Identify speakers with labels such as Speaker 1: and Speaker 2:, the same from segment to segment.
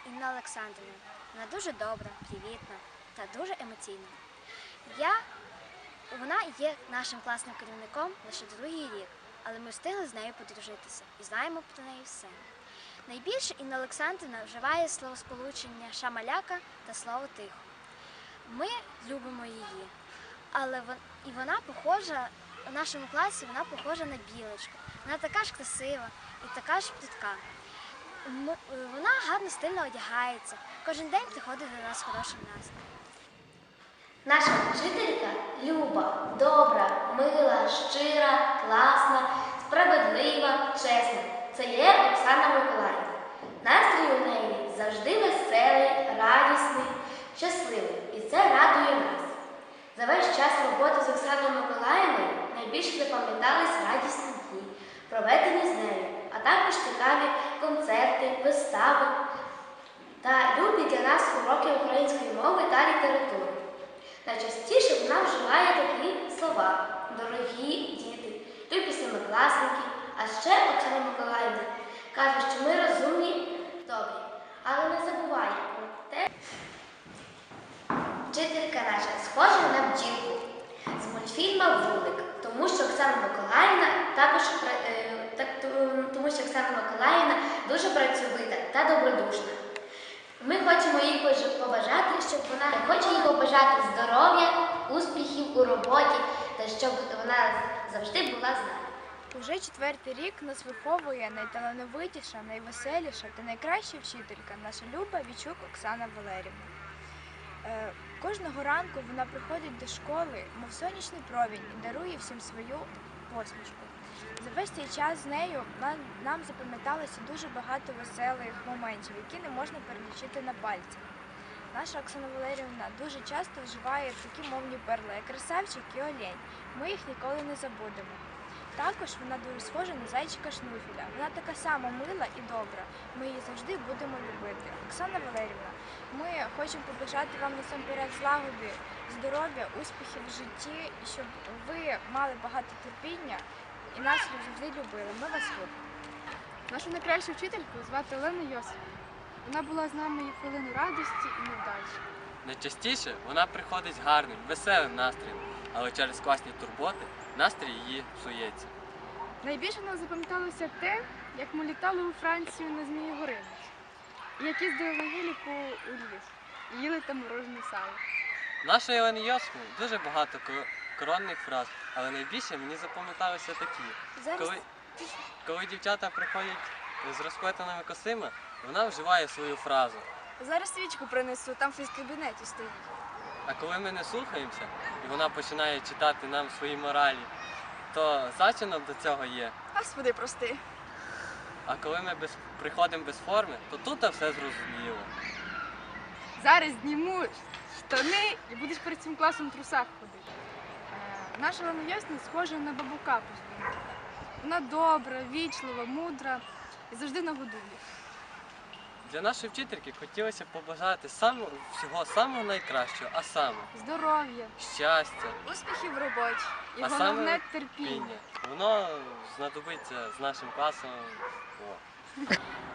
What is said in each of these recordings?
Speaker 1: Олександрівна. Вона дуже добра, привітна та дуже емоційна. Я, вона є нашим класним керівником лише другий рік, але ми встигли з нею подружитися і знаємо про неї все. Найбільше Інна Олександрівна вживає словосполучення шамаляка та слово тихо. Ми любимо її, але вон- і вона похожа у нашому класі вона похожа на білочку. Вона така ж красива і така ж плітка. Е, Вона гарно стильно одягається. Кожен день приходить до нас хорошим настроєм.
Speaker 2: Наша вчителька Люба, добра, мила, щира, класна, справедлива, чесна. Це є Оксана Миколаївна. Настрій у неї завжди веселий, радісний, щасливий. І це радує нас. За весь час роботи з Оксаною Миколаївною найбільше запам'ятались радісні дні, проведені з нею, а також цікаві концерти, вистави та любі для нас уроки української мови та літератури. Найчастіше вона вживає такі слова дорогі діти, любі семикласники, а ще Оксана Миколаївна каже, що ми розумні, добрі, але не забуває про те, вчителька наша схожа на бджілку з мультфільма Вулик, тому що Оксана Миколаївна також пра- е, так, ту- тому що Оксана Миколаївна дуже працьовита та добродушна. Ми хочемо їй побажати, щоб вона хоче їй побажати здоров'я, успіхів у роботі та щоб вона завжди була з нами.
Speaker 3: Уже четвертий рік нас виховує найталановитіша, найвеселіша та найкраща вчителька, наша Люба Вічук Оксана Валерівна. Е, кожного ранку вона приходить до школи, мов сонячний промінь, і дарує всім свою посмішку. За весь цей час з нею нам, запам'яталося дуже багато веселих моментів, які не можна перелічити на пальцях. Наша Оксана Валерівна дуже часто вживає такі мовні перли, як красавчик і олень. Ми їх ніколи не забудемо. Також вона дуже схожа на зайчика Шнуфіля. Вона така сама мила і добра. Ми її завжди будемо любити. Оксана Валерівна, ми хочемо побажати вам насамперед злагоди, здоров'я, успіхів в житті, щоб ви мали багато терпіння і нас завжди любили. Ми вас любимо.
Speaker 4: Нашу найкращу вчительку звати Олена Йосип. Вона була з нами і хвилину радості і невдачі.
Speaker 5: Найчастіше вона приходить з гарним, веселим настроєм, але через класні турботи настрій її псується.
Speaker 4: Найбільше нам запам'яталося те, як ми літали у Францію на Змії Гориниць. І як їздили на геліку у ліс. І їли там морожене сало.
Speaker 5: Нашої Олени Йосифовни дуже багато коронних фраз, але найбільше мені запам'яталися такі.
Speaker 1: Зараз
Speaker 5: Коли, коли дівчата приходять з розплетеними косима, вона вживає свою фразу.
Speaker 3: Зараз свічку принесу, там в фізкабінеті стоїть.
Speaker 5: А коли ми не слухаємося, і вона починає читати нам свої моралі, то зачином до цього є.
Speaker 3: Господи, прости.
Speaker 5: А коли ми без, приходимо без форми, то тут все зрозуміло.
Speaker 4: Зараз зніму штани і будеш перед цим класом в трусах ходити. Наша Йосип схожа на бабу Капусту. Вона добра, вічлива, мудра і завжди на годулі.
Speaker 5: Для нашої вчительки хотілося б побажати самого, всього самого найкращого, а саме
Speaker 4: Здоров'я,
Speaker 5: щастя,
Speaker 4: успіхів в роботі і
Speaker 5: А
Speaker 4: головне
Speaker 5: саме
Speaker 4: терпіння.
Speaker 5: Воно знадобиться з нашим класом. О.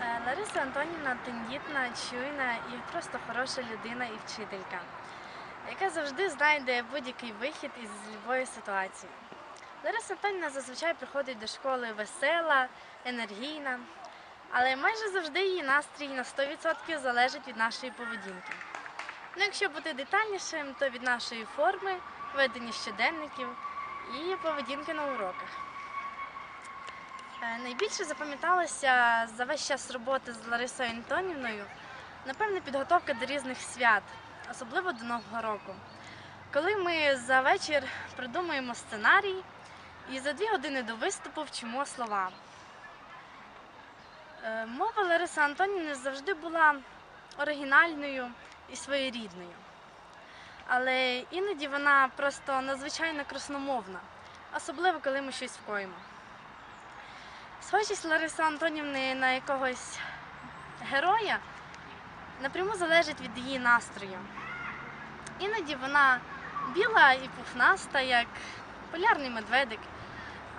Speaker 6: Е, Лариса Антонівна тендітна, чуйна і просто хороша людина і вчителька, яка завжди знайде будь-який вихід із будь-якої ситуації. Лариса Антонівна зазвичай приходить до школи весела, енергійна, але майже завжди її настрій на 100% залежить від нашої поведінки. Ну, якщо бути детальнішим, то від нашої форми, ведення щоденників і поведінки на уроках. Е, Найбільше запам'яталося за весь час роботи з Ларисою Антонівною, напевне, підготовка до різних свят, особливо до Нового року. Коли ми за вечір придумуємо сценарій і за дві години до виступу вчимо слова. Е, Мова Лариси Антонівни завжди була оригінальною і своєрідною. Але іноді вона просто надзвичайно красномовна, особливо коли ми щось вкоїмо. Схожість Лариси Антонівни на якогось героя напряму залежить від її настрою. Іноді вона біла і пухнаста, як полярний медведик.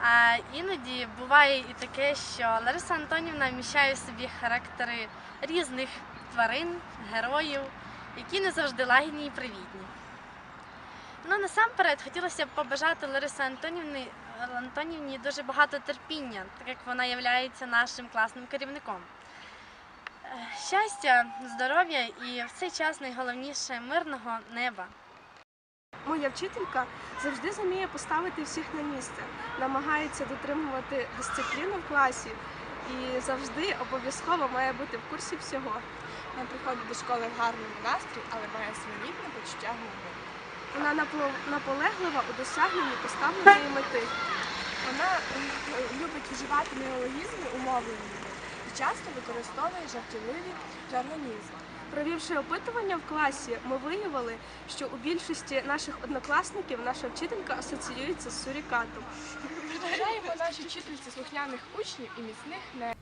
Speaker 6: А іноді буває і таке, що Лариса Антонівна вміщає в собі характери різних тварин, героїв, які не завжди лагідні і привітні. Ну, насамперед хотілося б побажати Лариси Антонівні, Антонівні дуже багато терпіння, так як вона є нашим класним керівником. Щастя, здоров'я і в цей час найголовніше мирного неба.
Speaker 7: Моя вчителька завжди зуміє поставити всіх на місце, намагається дотримувати дисципліну в класі і завжди обов'язково має бути в курсі всього.
Speaker 4: Вона приходить до школи в гарному настрої, але має свобідне почуття гумору.
Speaker 7: Вона наполеглива у досягненні поставленої мети.
Speaker 4: Вона е, любить вживати неологізми умовлення часто використовує жартівливі жаргонізми.
Speaker 7: Провівши опитування в класі, ми виявили, що у більшості наших однокласників наша вчителька асоціюється з сурікатом.
Speaker 4: Вважаємо нашій вчительці слухняних учнів і міцних не.